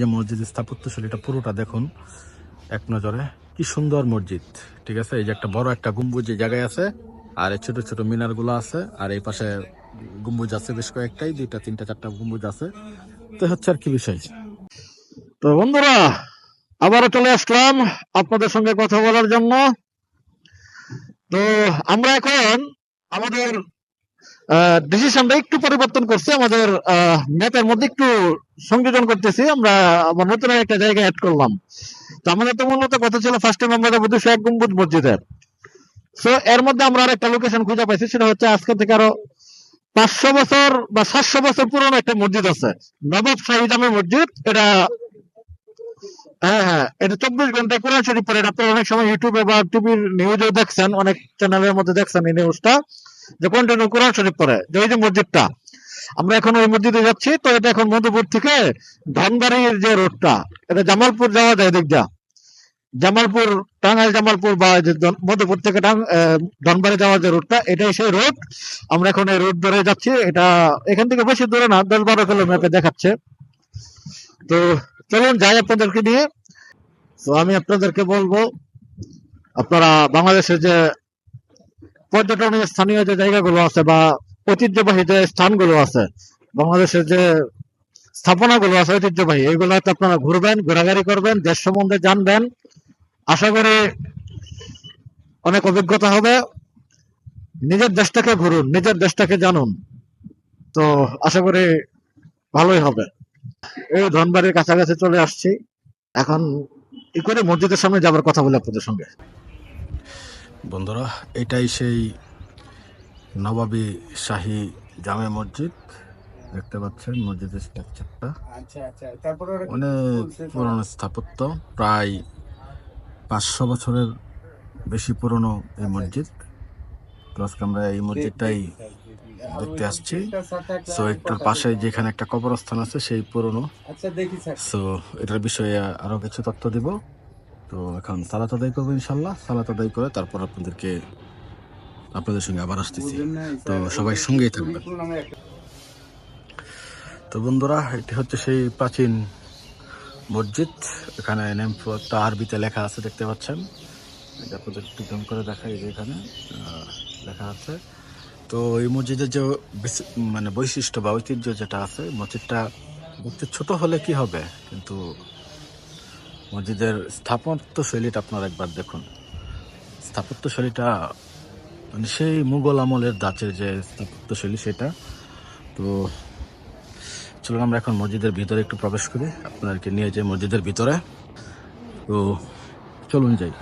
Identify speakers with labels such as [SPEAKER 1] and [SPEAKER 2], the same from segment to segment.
[SPEAKER 1] যে মসজিদের স্থাপত্যশৈলীটা পুরোটা দেখুন এক নজরে। কি সুন্দর মসজিদ, ঠিক আছে? এই যে একটা বড় একটা গম্বুজ যে জায়গায় আছে, আর এই ছোট ছোট মিনারগুলো আছে, আর এই পাশে গম্বুজ আছে বেশ কয়েকটাই, দুইটা, তিনটা, চারটা গম্বুজ আছে। তো হচ্ছে আর কি বিষয়।
[SPEAKER 2] তো বন্ধুরা, আবারও চলে আসলাম আপনাদের সঙ্গে কথা বলার জন্য। তো আমরা এখন আমাদের ডিসিশনটা একটু পরিবর্তন করছি। আমাদের ম্যাপের মধ্যে একটু সংযোজন করতেছি। আমরা আবার নতুন একটা জায়গা অ্যাড করলাম। তো আমাদের তো মূলত কথা ছিল ফার্স্ট টাইম আমরা যাব দুশো এক মসজিদের। তো এর মধ্যে আমরা আরেকটা লোকেশন খুঁজে পাইছি। সেটা হচ্ছে আজকে থেকে আরও পাঁচশো বছর বা সাতশো বছর পুরনো একটা মসজিদ আছে। নবাব শাহী জামে মসজিদ। এটা হ্যাঁ হ্যাঁ এটা চব্বিশ ঘন্টায় কোরআন শরীফ পড়েন আপনারা অনেক সময় ইউটিউবে বা টিভির নিউজেও দেখছেন। অনেক চ্যানেলের মধ্যে দেখছেন এই নিউজটা যে কন্টিনিউ কোরআন শরীফ পড়ে, যে ওই যে মসজিদটা। আমরা এখন ওই মসজিদে যাচ্ছি, তো এটা এখন মধুপুর থেকে ধনবাড়ির যে রোডটা, এটা জামালপুর যাওয়া যায় যা জামালপুর, টাঙ্গাইল জামালপুর বা মধুপুর থেকে ধনবাড়ি যাওয়ার যে রোডটা, এটাই সেই রোড। আমরা এখন এই রোড ধরে যাচ্ছি, এটা এখান থেকে বেশি দূরে না, দশ বারো কিলো ম্যাপে দেখাচ্ছে। তো চলুন যাই আপনাদেরকে নিয়ে। তো আমি আপনাদেরকে বলব, আপনারা বাংলাদেশের যে পর্যটনের স্থানীয় যে জায়গাগুলো আছে বা ঐতিহ্যবাহী যে স্থানগুলো আছে, বাংলাদেশের যে স্থাপনাগুলো আছে ঐতিহ্যবাহী এগুলোতে আপনারা ঘুরবেন, ঘোরাঘুরি করবেন, দেশ সম্বন্ধে জানবেন। আশা করি অনেক অভিজ্ঞতা হবে। নিজের দেশটাকে ঘুরুন, নিজের দেশটাকে জানুন। তো আশা করি ভালোই হবে। এই ধনবাড়ির কাছাকাছি চলে আসছি। এখন কি করে মসজিদের সামনে যাবার কথা বলে আপনাদের সঙ্গে।
[SPEAKER 1] বন্ধুরা এটাই সেই নবাবী শাহী জামে মসজিদ। দেখতে পাচ্ছেন মসজিদের স্ট্রাকচারটা।
[SPEAKER 3] আচ্ছা আচ্ছা।
[SPEAKER 1] অনেক? পুরনো স্থাপত্য প্রায় পাঁচশো বছরের বেশি পুরনো এই মসজিদ। তো আজকে আমরা এই মসজিদটাই দেখতে আসছি। সো একটুর পাশে যেখানে একটা কবরস্থান আছে সেই পুরনো।
[SPEAKER 3] আচ্ছা
[SPEAKER 1] সো এটার বিষয়ে আরও কিছু তথ্য দিব। তো এখন সালাত আদায় করব ইনশাল্লাহ সালাত আদায় করে তারপর আপনাদেরকে আপনাদের সঙ্গে আবার আসতেছি। তো সবাই সঙ্গেই থাকবেন।
[SPEAKER 3] নামে
[SPEAKER 1] তো বন্ধুরা, এটি হচ্ছে সেই প্রাচীন মসজিদ। এখানে নেমটা আরবিতে লেখা আছে, দেখতে পাচ্ছেন। আপনাদের একটু করে দেখাই যে এখানে লেখা আছে। তো এই মসজিদের যে মানে বৈশিষ্ট্য বা ঐতিহ্য যেটা আছে, মসজিদটা ছোট হলে কি হবে? কিন্তু মসজিদের স্থাপত্য শৈলীটা আপনারা একবার দেখুন। স্থাপত্য শৈলীটা মানে সেই মুঘল আমলের দাঁচের যে স্থাপত্য শৈলী সেটা। তো চলুন আমরা এখন মসজিদের ভিতরে একটু প্রবেশ করি, আপনাদেরকে নিয়ে যাই মসজিদের ভিতরে। তো চলুন যাই।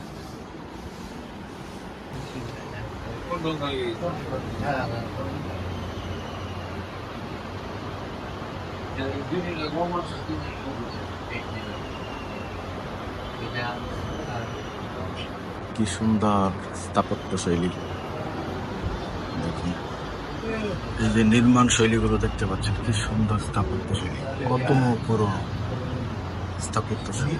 [SPEAKER 1] কি সুন্দর স্থাপত্য শৈলী। দেখুন এই যে নির্মাণ শৈলীগুলো দেখতে পাচ্ছেন, কি সুন্দর স্থাপত্য শৈলী। কত পুরনো স্থাপত্য শৈলী।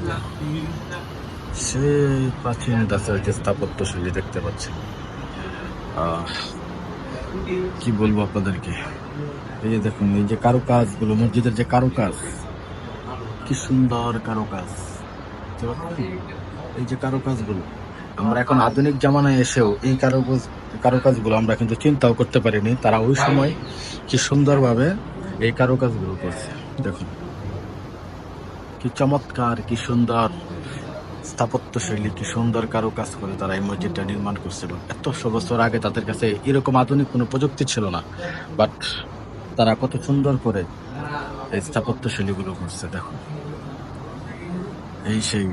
[SPEAKER 1] সেই প্রাচীন দাসের যে স্থাপত্য শৈলী দেখতে পাচ্ছেন। কি বলব আপনাদেরকে? এই যে দেখুন, এই যে কারুকাজগুলো, মসজিদের যে কারুকাজ, কি সুন্দর কারুকাজ। দেখতে পাচ্ছেন? এই যে কারুকাজগুলো। আমরা এখন আধুনিক জামানায় এসেও এই কারুকাজ, কারুকাজগুলো আমরা কিন্তু চিন্তাও করতে পারিনি। তারা ওই সময় কি সুন্দরভাবে এই কারুকাজগুলো করছে। দেখুন, কি চমৎকার, কি সুন্দর স্থাপত্য শৈলী কি সুন্দর কারুকাজ করে তারা এই মসজিদটা নির্মাণ করছিল। এতশো বছর আগে তাদের কাছে এরকম আধুনিক কোনো প্রযুক্তি ছিল না, বাট তারা কত সুন্দর করে এই স্থাপত্য শৈলীগুলো করছে, দেখুন। এই সেই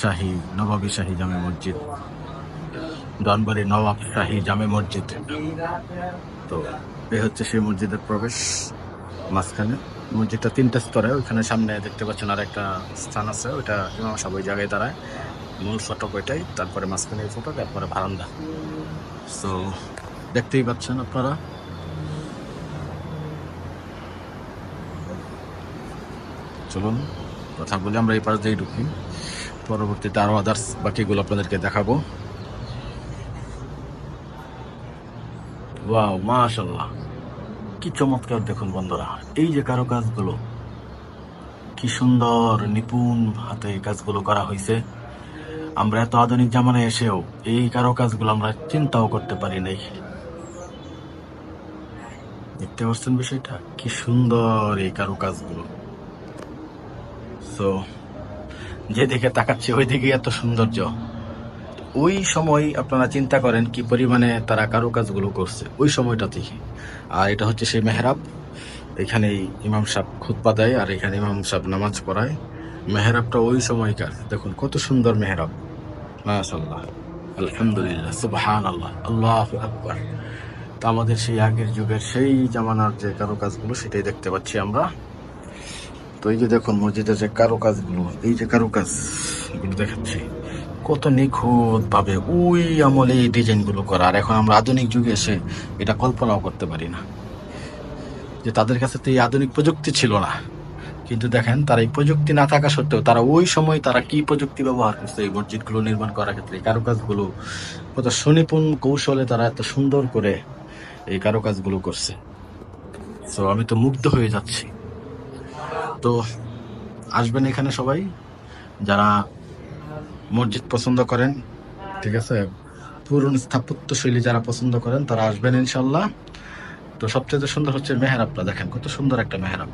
[SPEAKER 1] শাহী, নবাবী শাহী জামে মসজিদ। ডনবাড়ি নবাব শাহী জামে মসজিদ। তো এই হচ্ছে সেই মসজিদের প্রবেশ মাঝখানে। মসজিদটা তিনটা স্তরে, ওইখানে সামনে দেখতে পাচ্ছেন আর একটা স্থান আছে, ওইটা ইমাম সাহেব ওই জায়গায় দাঁড়ায়। মূল ফটক ওইটাই, তারপরে মাঝখানে এই ফটক, তারপরে বারান্দা। তো দেখতেই পাচ্ছেন আপনারা। চলুন। কথা বলে, আমরা এই পাশ দিয়ে ঢুকি। পরবর্তীতে আরও আদার্স বাকিগুলো আপনাদেরকে দেখাবো। ওয়াও মাশাল্লাহ কি চমৎকার দেখুন বন্ধুরা। এই যে কারও কাজগুলো কি সুন্দর, নিপুণ হাতে কাজগুলো করা হয়েছে। আমরা এত আধুনিক জামানায় এসেও এই কারও কাজগুলো আমরা চিন্তাও করতে পারি নাই। দেখতে পাচ্ছেন বিষয়টা? কি সুন্দর এই কারও কাজগুলো তো যেদিকে তাকাচ্ছি, ওই দিকে এত সৌন্দর্য। ওই সময় আপনারা চিন্তা করেন কি পরিমাণে তারা কারও কাজগুলো করছে। ওই সময়টা থেকে আর এটা হচ্ছে সেই মেহরাব। এখানেই ইমাম সাহেব খুতবা দেয় আর এখানে ইমাম সাহেব নামাজ পড়ায়। মেহরাবটা ওই সময়কার। দেখুন, কত সুন্দর মেহরাব। মাশাল্লাহ আলহামদুলিল্লাহ। সুবহান আল্লাহ আল্লাহ আকবর। তো আমাদের সেই আগের যুগের সেই জামানার যে কারও কাজগুলো সেটাই দেখতে পাচ্ছি আমরা। তো এই যে দেখুন মসজিদের যে কারও কাজগুলো এই যে কারও কাজগুলো দেখাচ্ছি, কত নিখুঁত ভাবে ওই আমলে এই ডিজাইনগুলো করা। আর এখন আমরা আধুনিক যুগে এসে এটা কল্পনাও করতে পারি না। যে তাদের কাছে তো এই আধুনিক প্রযুক্তি ছিল না। কিন্তু দেখেন তারা এই প্রযুক্তি না থাকা সত্ত্বেও তারা ওই সময় তারা কি প্রযুক্তি ব্যবহার করছে এই মসজিদগুলো নির্মাণ করার ক্ষেত্রে, এই কারুকাজগুলো, কত সুনিপুণ কৌশলে তারা এত সুন্দর করে এই কারুকাজগুলো করছে। তো আমি তো মুগ্ধ হয়ে যাচ্ছি। তো আসবেন এখানে সবাই। যারা মসজিদ পছন্দ করেন, ঠিক আছে? পুরন স্থাপত্য শৈলী যারা পছন্দ করেন, তারা আসবেন ইনশাল্লাহ তো সবচেয়ে সুন্দর হচ্ছে মেহরাবটা দেখেন, কত সুন্দর একটা মেহরাব।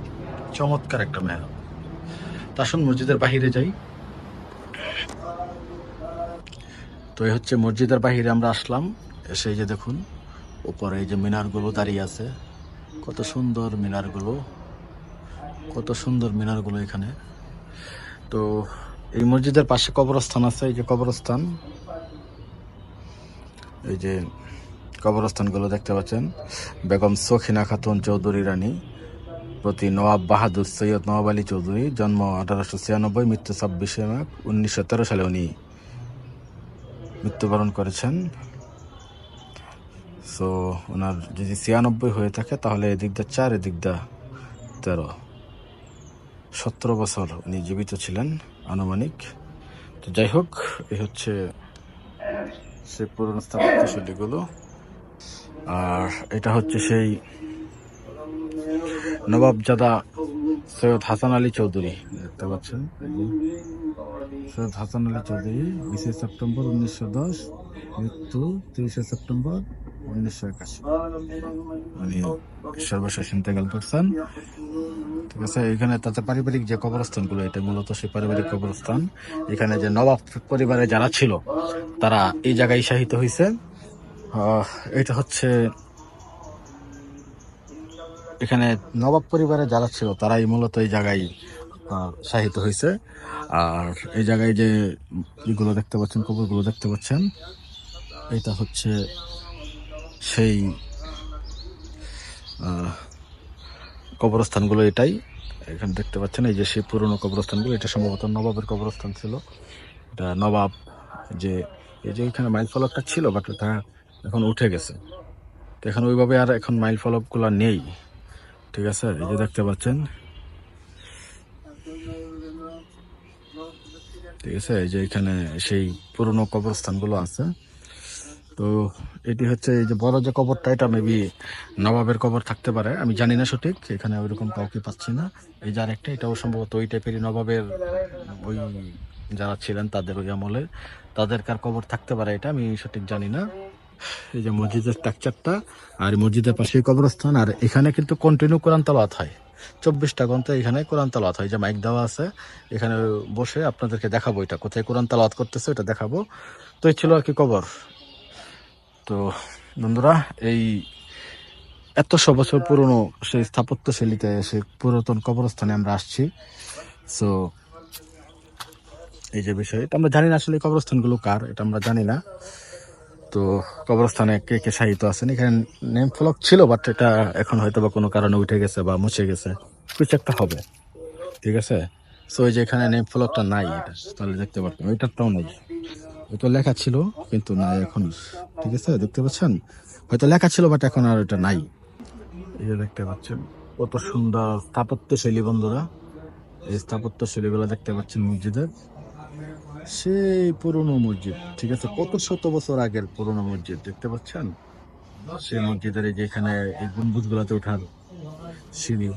[SPEAKER 1] চমৎকার একটা মেহরাব। তা আসুন মসজিদের বাহিরে যাই। তো এই হচ্ছে মসজিদের বাহিরে আমরা আসলাম। এসে যে দেখুন, উপরে এই যে মিনারগুলো দাঁড়িয়ে আছে। কত সুন্দর মিনারগুলো। কত সুন্দর মিনারগুলো এখানে। তো এই মসজিদের পাশে কবরস্থান আছে, এই যে কবরস্থান। এই যে কবরস্থানগুলো দেখতে পাচ্ছেন। বেগম সখিনা খাতুন চৌধুরী রানী, প্রতি নওয়াব বাহাদুর সৈয়দ নওয়াব আলী চৌধুরী, জন্ম আঠারোশো ছিয়ানব্বই, মৃত্যু ছাব্বিশে মার্চ উনিশশো তেরো সালে উনি মৃত্যুবরণ করেছেন। সো ওনার যদি ছিয়ানব্বই হয়ে থাকে, তাহলে এদিক দা চার, এদিক দা তেরো। সতেরো বছর উনি জীবিত ছিলেন, আনুমানিক। তো যাই হোক, এই হচ্ছে সে পুরনো স্থাপত্য শৈলীগুলো। আর এটা হচ্ছে সেই নবাবজাদা সৈয়দ হাসান আলী চৌধুরী, দেখতে পাচ্ছেন? সৈয়দ হাসান আলী চৌধুরী, বিশে সেপ্টেম্বর উনিশশো দশ, মৃত্যু তিরিশে সেপ্টেম্বর উনিশশো একাশি। উনি সর্বশেষ ইন্তেকাল করছেন। ঠিক আছে, এখানে তাতে পারিবারিক যে কবরস্থানগুলো, এটা মূলত সেই পারিবারিক কবরস্থান। এখানে যে নবাব পরিবারে যারা ছিল, তারা এই জায়গায় শাহিত হয়েছে এটা হচ্ছে এখানে নবাব পরিবারে যারা ছিল, তারাই মূলত এই জায়গায় শাহিত হয়েছে আর এই জায়গায় যে এগুলো দেখতে পাচ্ছেন, কবরগুলো দেখতে পাচ্ছেন, এটা হচ্ছে সেই কবরস্থানগুলো এটাই। এখানে দেখতে পাচ্ছেন, এই যে সেই পুরনো কবরস্থানগুলো, এটা সম্ভবত নবাবের কবরস্থান ছিল। এটা নবাব, যে, এই যে এখানে মাইল ফলকটা ছিল, বাট তা এখন উঠে গেছে। তো এখন ওইভাবে আর এখন মাইল ফলকগুলো নেই। ঠিক আছে, এই যে দেখতে পাচ্ছেন। ঠিক আছে, এই যে এখানে সেই পুরনো কবরস্থানগুলো আছে। তো এটি হচ্ছে এই যে বড় যে কবরটা, এটা মেবি নবাবের কবর থাকতে পারে। আমি জানি না সঠিক, এখানে ওইরকম কাউকে পাচ্ছি না। এই যে আরেকটা, এটাও সম্ভবত ওই টাইপেরই নবাবের ওই যারা ছিলেন তাদের ওই আমলে। তাদের কার কবর থাকতে পারে এটা আমি সঠিক জানি না। এই যে মসজিদের স্ট্রাকচারটা আর মসজিদের পাশে কবরস্থান, আর এখানে কিন্তু কন্টিনিউ কোরআন তালাত হয়। চব্বিশটা ঘণ্টা এখানে কোরআন তালাত হয়। যে মাইক দেওয়া আছে, এখানে বসে আপনাদেরকে দেখাবো এটা। কোথায় কোরআন তালাত করতেছে এটা দেখাবো। তো এই ছিল আর কি কবর। তো, বন্ধুরা, এই এতশো বছর পুরনো সেই স্থাপত্য শৈলীতে সেই পুরাতন কবরস্থানে আমরা আসছি। সো এই যে বিষয় আমরা জানি না আসলে কবরস্থানগুলো কার, এটা আমরা জানি না। তো, কবরস্থানে কে কে সাহিত্য আছেন? এখানে নেম ফলক ছিল বাট এটা এখন হয়তো বা কোনো কারণে উঠে গেছে বা মুছে গেছে। কিছু একটা হবে, ঠিক আছে? সো এই যে এখানে নেম ফলকটা নাই, এটা, তাহলে দেখতে পারতাম ওইটারটাও নাই। ওইটা লেখা ছিল, কিন্তু নাই এখন। ঠিক আছে, দেখতে পাচ্ছেন? হয়তো লেখা ছিল বাট এখন আর ওটা নাই। এই দেখতে পাচ্ছেন, কত সুন্দর স্থাপত্য শৈলী বন্ধুরা। এই স্থাপত্য শৈলীগুলো দেখতে পাচ্ছেন মসজিদের। সেই পুরনো মসজিদ, ঠিক আছে? কত শত বছর আগের পুরনো মসজিদ, দেখতে পাচ্ছেন? সেই মসজিদের এই যে এখানে এই গম্বুজগুলোতে ওঠার সিঁড়ি,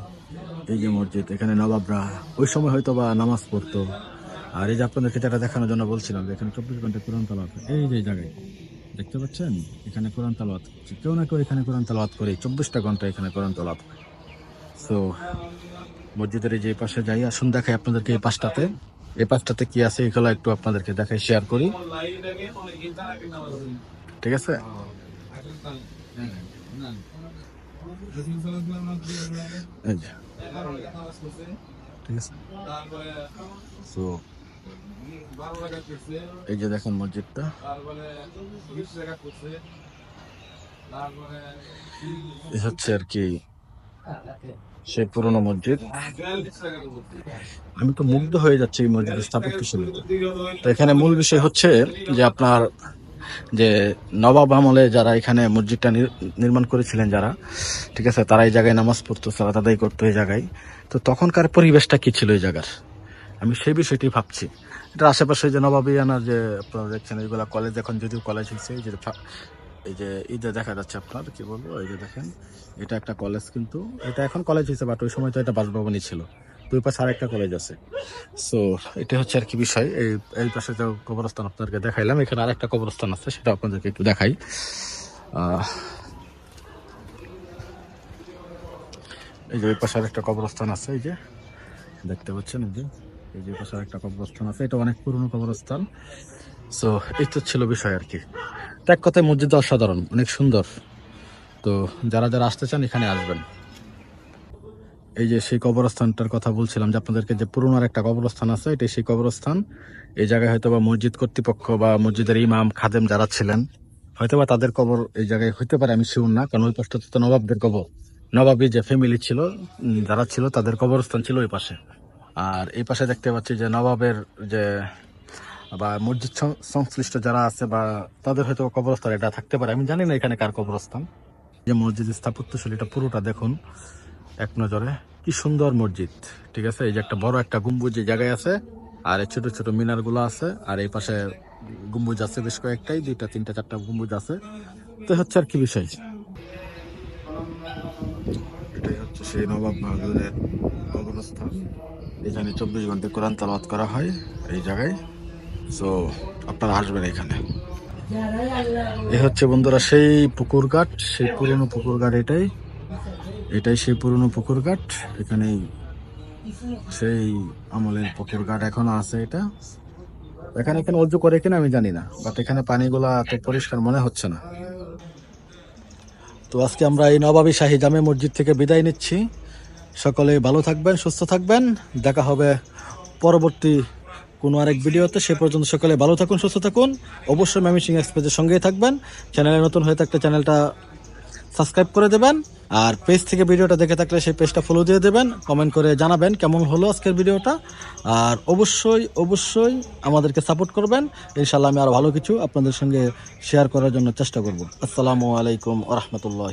[SPEAKER 1] এই যে মসজিদ, এখানে নবাবরা ওই সময় হয়তো বা নামাজ পড়তো। আর এই যে আপনাদেরকে যেটা দেখানোর জন্য বলছিলাম যে এখানে চব্বিশ ঘণ্টা কোরআন হয়। এই যে জায়গায়, দেখতে পাচ্ছেন? এখানে কোরআন করছে কেউ না কেউ এখানে কোরআন তালাওয়াত করে চব্বিশটা ঘণ্টা এখানে কোরআন হয় সো মসজিদের যে পাশে যাই, আসুন দেখাই আপনাদেরকে এই পাশটাতে। এই পাশটাতে কি আছে এগুলো একটু আপনাদেরকে দেখাই শেয়ার করি। ঠিক আছে? ঠিক আছে? সো এই যে দেখেন মসজিদটা। এই হচ্ছে আর কি সেই পুরনো মসজিদ। আমি তো মুগ্ধ হয়ে যাচ্ছি এই মসজিদের স্থাপত্য শৈলীতে তো এখানে মূল বিষয় হচ্ছে যে আপনার যে নবাব আমলে যারা এখানে মসজিদটা নির- নির্মাণ করেছিলেন যারা, ঠিক আছে, তারা এই জায়গায় নামাজ পড়তো, সালাত আদায় করতো এই জায়গায়। তো তখনকার পরিবেশটা কি ছিল এই জায়গার? আমি সেই বিষয়টি ভাবছি। এটা আশেপাশে যে নবাবিয়ানার যে আপনারা দেখছেন এইগুলা কলেজ এখন যদিও কলেজ হয়েছে এই যে এই যে ঈদে দেখা যাচ্ছে আপনার, কি বলব, এই যে দেখেন, এটা একটা কলেজ কিন্তু, এটা এখন কলেজ হয়েছে বাট ওই সময় তো এটা বাসভবনই ছিল। দুই পাশে আরেকটা কলেজ আছে। সো এটা হচ্ছে আর কি বিষয়। এই এই পাশে যে কবরস্থান আপনাদেরকে দেখাইলাম, এখানে আরেকটা কবরস্থান আছে, সেটা আপনাদেরকে একটু দেখাই। এই যে ওই পাশে আরেকটা কবরস্থান আছে, এই যে, দেখতে পাচ্ছেন এই যে। এই যে পাশে একটা কবরস্থান আছে, এটা অনেক পুরনো কবরস্থান। সো এই তো ছিল বিষয় আর কি। এক কথায় মসজিদ অসাধারণ, অনেক সুন্দর। তো যারা যারা আসতে চান, এখানে আসবেন। এই যে সেই কবরস্থানটার কথা বলছিলাম যে আপনাদেরকে যে পুরনো একটা কবরস্থান আছে, এটাই সেই কবরস্থান। এই জায়গায় হয়তো বা মসজিদ কর্তৃপক্ষ বা মসজিদের ইমাম, খাদেম যারা ছিলেন হয়তো বা তাদের কবর এই জায়গায় হইতে পারে, আমি শিউর না। কারণ ওই পাশটাতে তো নবাবদের কবর। নবাবী যে ফ্যামিলি ছিল যারা ছিল, তাদের কবরস্থান ছিল ওই পাশে। আর এই পাশে দেখতে পাচ্ছি যে নবাবের যে, বা মসজিদ সংশ্লিষ্ট যারা আছে বা তাদের হয়তো কবরস্থান এটা থাকতে পারে। আমি জানি না এখানে কার কবরস্থান। যে মসজিদ স্থাপত্যশৈলীটা পুরোটা দেখুন এক নজরে। কি সুন্দর মসজিদ, ঠিক আছে? এই যে একটা বড় একটা গম্বুজ যে জায়গায় আছে, আর এই ছোট ছোট মিনারগুলো আছে, আর এই পাশে গম্বুজ আছে বেশ কয়েকটাই, দুইটা, তিনটা, চারটা গম্বুজ আছে। তো হচ্ছে আর কি বিষয়। এটাই হচ্ছে সেই নবাব বাহাদুরের কবরস্থান। এখানে চব্বিশ ঘণ্টা কোরআন তালাওয়াত করা হয় এই জায়গায়। সো আপনারা আসবেন এখানে। এ হচ্ছে বন্ধুরা সেই পুকুর ঘাট, সেই পুরনো পুকুর ঘাট এটাই। এটাই সেই পুরনো পুকুর ঘাট। এখানে সেই আমলের পুকুর ঘাট এখনও আছে এটা। এখানে এখানে অজু করে কিনা আমি জানি না বাট এখানে পানিগুলা এত পরিষ্কার মনে হচ্ছে না। তো আজকে আমরা এই নবাবী শাহী জামে মসজিদ থেকে বিদায় নিচ্ছি। সকলে ভালো থাকবেন, সুস্থ থাকবেন। দেখা হবে পরবর্তী কোনো আরেক ভিডিওতে। সে পর্যন্ত সকলে ভালো থাকুন, সুস্থ থাকুন। অবশ্যই ম্যামি সিং এক্সপ্রেসের সঙ্গেই থাকবেন। চ্যানেলে নতুন হয়ে থাকলে চ্যানেলটা সাবস্ক্রাইব করে দেবেন। আর পেজ থেকে ভিডিওটা দেখে থাকলে সেই পেজটা ফলো দিয়ে দেবেন। কমেন্ট করে জানাবেন কেমন হলো আজকের ভিডিওটা। আর অবশ্যই অবশ্যই আমাদেরকে সাপোর্ট করবেন। ইনশাল্লাহ আমি আরও ভালো কিছু আপনাদের সঙ্গে শেয়ার করার জন্য চেষ্টা করব। আসসালামু আলাইকুম আ রহমতুল্লাহ